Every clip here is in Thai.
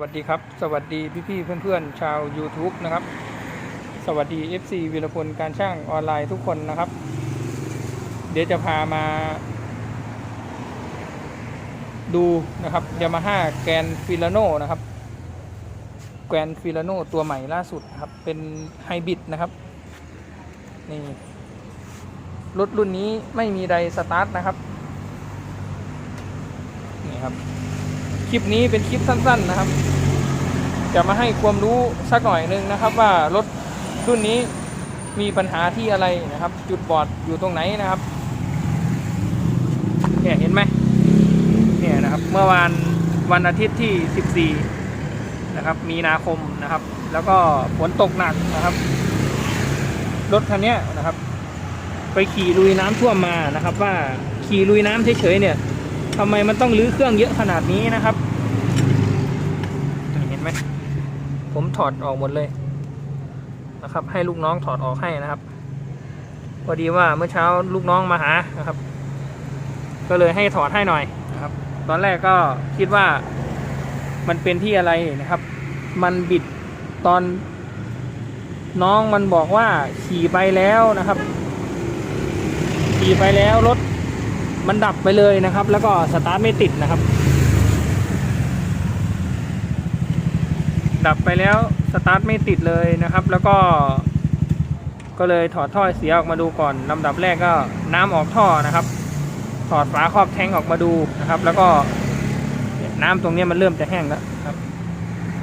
วัสดีครับ สวัสดีพี่ๆเพื่อนๆ ชาว YouTube นะครับ สวัสดี FC วีรพลการช่างออนไลน์ทุกคนนะครับ เดี๋ยวจะพามา ดูนะครับยามาฮ่าแกนฟิลาโนนะครับแกนฟิลาโนตัวใหม่ล่าสุดครับ เป็นไฮบริดนะครับนี่รถรุ่นนี้ไม่มีไดสตาร์ทนะครับ นี่ครับ คลิปนี้เป็นคลิปสั้น ๆนะครับ จะมาให้ความรู้สักหน่อยหนึงนะครับ ว่ารถรุ่นนี้มีปัญหาที่อะไรนะครับ จุดบอดอยู่ตรงไหนนะครับเนี่ยเห็นไหมเนี่ยนะครับเมื่อวานวันอาทิตย์ที่ 14 นะครับ มีนาคมนะครับ แล้วก็ฝนตกหนักนะครับ รถคันนี้นะครับ ไปขี่ลุยน้ำท่วมมานะครับ ว่าขี่ลุยน้ำเฉยๆเนี่ย ทำไมมันต้องรื้อเครื่องเยอะขนาดนี้นะครับเห็นไหมผมถอดออกหมดเลยนะครับ ให้ลูกน้องถอดออกให้นะครับ พอดีว่าเมื่อเช้าลูกน้องมาหานะครับ ก็เลยให้ถอดให้หน่อยนะครับ ตอนแรกก็คิดว่ามันเป็นที่อะไรนะครับ มันบิดตอนน้องมันบอกว่าขี่ไปแล้วนะครับ ขี่ไปแล้วรถ มันดับไปเลยนะครับ แล้วก็สตาร์ทไม่ติดนะครับ ดับไปแล้วสตาร์ทไม่ติดเลยนะครับ แล้วก็ก็เลยถอดท่อเสียออกมาดูก่อนลำดับแรกก็น้ำออกท่อนะครับ ถอดฝาครอบแทงออกมาดูนะครับ แล้วก็น้ำตรงนี้มันเริ่มจะแห้งแล้วครับ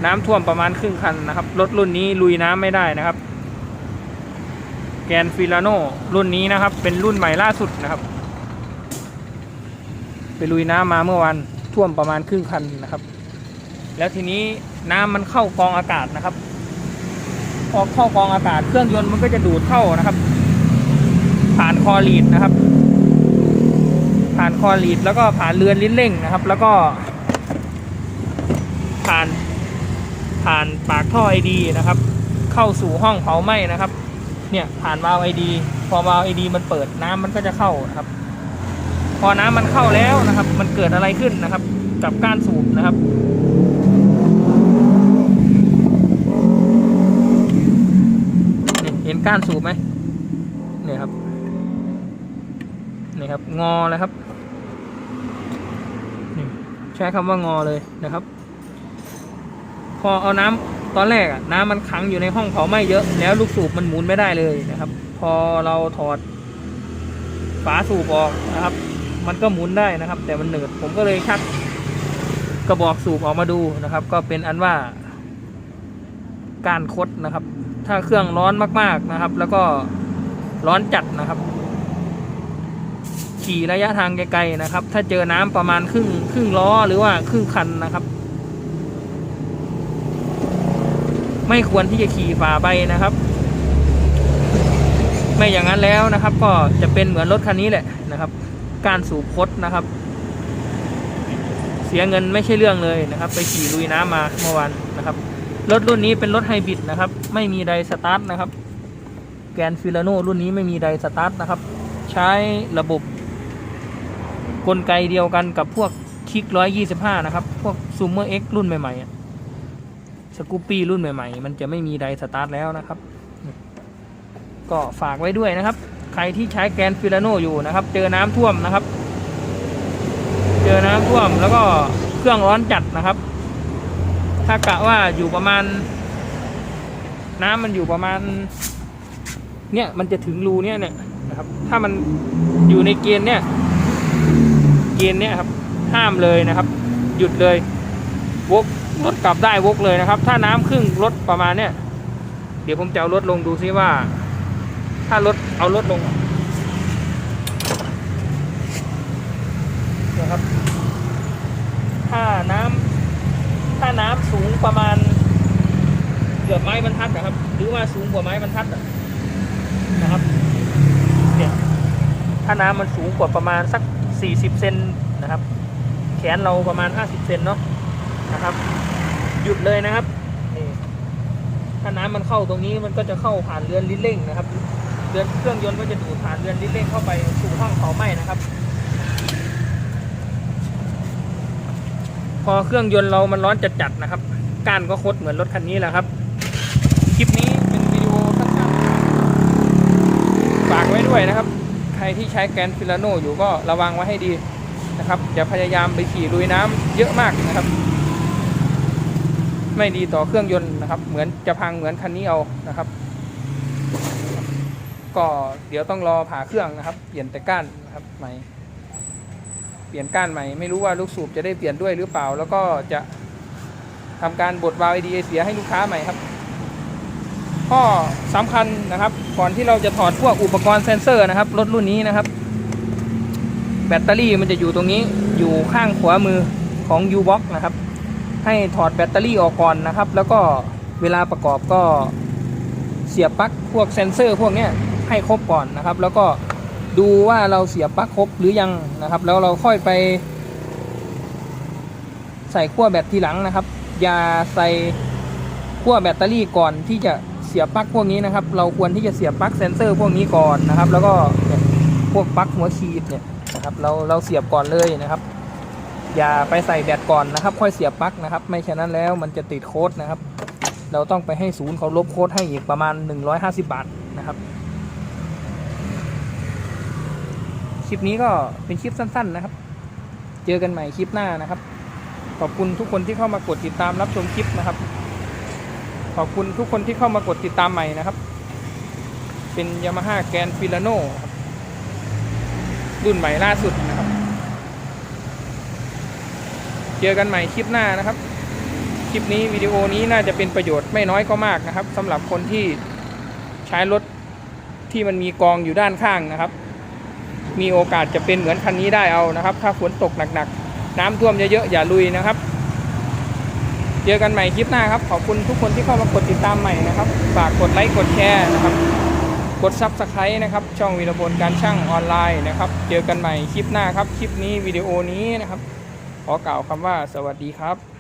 น้ำท่วมประมาณครึ่งคันนะครับรถรุ่นนี้ลุยน้ำไม่ได้นะครับ แกนฟิลาโนรุ่นนี้นะครับ เป็นรุ่นใหม่ล่าสุดนะครับ ไปลุยน้ำมาเมื่อวันท่วมประมาณครึ่งคันนะครับ แล้วทีนี้น้ำมันเข้ากองอากาศนะครับ พอเข้ากองอากาศเครื่องยนต์มันก็จะดูดเข้านะครับ ผ่านคอลีดนะครับ ผ่านคอลีดแล้วก็ผ่านเรือนลิ้นเร่งนะครับ แล้วก็ ผ่านผ่านปากท่อไอดีนะครับ เข้าสู่ห้องเผาไหม้นะครับ เนี่ยผ่านวาล์วไอดีพอวาล์วไอดีมันเปิดน้ำมันก็จะเข้านะครับ พอน้ำมันเข้าแล้วนะครับ มันเกิดอะไรขึ้นนะครับ กับก้านสูบนะครับเห็นก้านสูบไหมเนี่ยครับนี่ครับ งอเลยครับใช้คำว่างอเลยนะครับ พอเอาน้ำตอนแรกอะน้ำมันขังอยู่ในห้องเผาไหม้เยอะแล้วลูกสูบมันหมุนไม่ได้เลยนะครับ พอเราถอดฝาสูบออกนะครับ มันก็หมุนได้นะครับ แต่มันเหนืดผมก็เลยชักกระบอกสูบออกมาดูนะครับ ก็เป็นอันว่าการคดนะครับ ถ้าเครื่องร้อนมากๆนะครับ แล้วก็ร้อนจัดนะครับ ขี่ระยะทางไกลๆนะครับ ถ้าเจอน้ำประมาณครึ่งครึ่งล้อหรือว่าครึ่งคันนะครับ ไม่ควรที่จะขี่ฝ่าไปนะครับ ไม่อย่างนั้นแล้วนะครับ ก็จะเป็นเหมือนรถคันนี้แหละนะครับ การสูบคดนะครับ เสียเงินไม่ใช่เรื่องเลยนะครับ ไปขี่ลุยน้ำมาเมื่อวานนะครับ รถรุ่นนี้เป็นรถไฮบริดนะครับ ไม่มีไดสตาร์ทนะครับ แกนฟิลาโนรุ่นนี้ไม่มีไดสตาร์ทนะครับ ใช้ระบบ กลไกเดียวกันกับพวกคิกร้อยยี่สิบห้านะครับ พวกซูเมอร์เอ็กรุ่นใหม่ๆสกูปปี้รุ่นใหม่ ๆ มันจะไม่มีไดสตาร์ทแล้วนะครับ ก็ฝากไว้ด้วยนะครับ ครที่ใช้แกนฟิลาโนอยู่นะครับ เจอน้ำท่วมนะครับ เจอน้ำท่วมแล้วก็เครื่องร้อนจัดนะครับ ถ้ากะว่าอยู่ประมาณ น้ำมันอยู่ประมาณ เนี่ยมันจะถึงรูเนี่ยเนี่ยนะครับ ถ้ามันอยู่ในเกณฑ์เนี่ย เกณฑ์เนี่ยครับ ห้ามเลยนะครับ หยุดเลยวกรถกลับได้วกเลยนะครับ ถ้าน้ำครึ่งรถประมาณเนี่ยเดี๋ยวผมจะเอารถลงดูซิว่า ถ้ารถเอารถลงนะครับ ถ้าน้ำถ้าน้ำสูงประมาณเกือบไม้บรรทัดนะครับ หรือว่าสูงกว่าไม้บรรทัดนะครับเนี่ยถ้าน้ำมันสูงกว่าประมาณสัก 40 เซนนะครับ แขนเราประมาณ 50 เซนเนาะนะครับ หยุดเลยนะครับถ้าน้ำมันเข้าตรงนี้มันก็จะเข้าผ่านเรือนลิ้นเร่งนะครับ รือนเครื่องยนต์ก็จะดูดผ่านเรือนลิ้นเร่งเข้าไปสู่ห้องเผาไหม้นะครับ พอเครื่องยนต์เรามันร้อนจัดๆนะครับ ก้านก็คดเหมือนรถคันนี้แหละครับ คลิปนี้เป็นวิดีโอสั้นๆฝากไว้ด้วยนะครับ ใครที่ใช้แกนฟิลาโนอยู่ก็ระวังไว้ให้ดีนะครับอย่าพยายามไปขี่ลุยน้ำเยอะมากนะครับ ไม่ดีต่อเครื่องยนต์นะครับ เหมือนจะพังเหมือนคันนี้เอานะครับ ก็เดี๋ยวต้องรอผ่าเครื่องนะครับ เปลี่ยนแต่ก้านนะครับใหม่เปลี่ยนก้านใหม่ไม่รู้ว่าลูกสูบจะได้เปลี่ยนด้วยหรือเปล่า แล้วก็จะทำการบดวาล์ว ADA เสียให้ลูกค้าใหม่ครับข้อสำคัญนะครับ ก่อนที่เราจะถอดพวกอุปกรณ์เซนเซอร์นะครับรถรุ่นนี้นะครับ แบตเตอรี่มันจะอยู่ตรงนี้อยู่ข้างขวามือของ U-Box นะครับ ให้ถอดแบตเตอรี่ออกก่อนนะครับ แล้วก็เวลาประกอบก็เสียบปลั๊กพวกเซนเซอร์พวกนี้ ให้ครบก่อนนะครับ แล้วก็ดูว่าเราเสียบปลั๊กครบหรือยังนะครับ แล้วเราค่อยไป ใส่ขั้วแบตทีหลังนะครับ อย่าใส่ขั้วแบตเตอรี่ก่อนที่จะเสียบปลั๊กพวกนี้นะครับ เราควรที่จะเสียบปลั๊กเซนเซอร์พวกนี้ก่อนนะครับ แล้วก็พวกปลั๊กหัวขีดเนี่ยนะครับ เราเราเสียบก่อนเลยนะครับ อย่าไปใส่แบตก่อนนะครับ ค่อยเสียบปลั๊กนะครับ ไม่ฉะนั้นแล้วมันจะติดโค้ดนะครับ เราต้องไปให้ศูนย์เขาลบโค้ดให้อีกประมาณ 150 บาทนะครับ คลิปนี้ก็เป็นคลิปสั้น ๆ นะครับ เจอกันใหม่คลิปหน้านะครับ ขอบคุณทุกคนที่เข้ามากดติดตามรับชมคลิปนะครับ ขอบคุณทุกคนที่เข้ามากดติดตามใหม่นะครับ เป็นยามาฮ่าแกนฟิลาโนครับรุ่นใหม่ล่าสุดนะครับ เจอกันใหม่คลิปหน้านะครับ คลิปนี้วิดีโอนี้น่าจะเป็นประโยชน์ไม่น้อยก็มากนะครับสำหรับคนที่ใช้รถที่มันมีกองอยู่ด้านข้างนะครับ มีโอกาสจะเป็นเหมือนคันนี้ได้เอานะครับ ถ้าฝนตกหนักๆ น้ำท่วมเยอะๆอย่าลุยนะครับ เจอกันใหม่คลิปหน้าครับ ขอบคุณทุกคนที่เข้ามากดติดตามใหม่นะครับ ฝากกดไลค์กดแชร์นะครับ กดซับสไครต์นะครับ ช่องวีรบลการช่างออนไลน์นะครับ เจอกันใหม่คลิปหน้าครับ คลิปนี้วิดีโอนี้นะครับ ขอกล่าวคำว่าสวัสดีครับ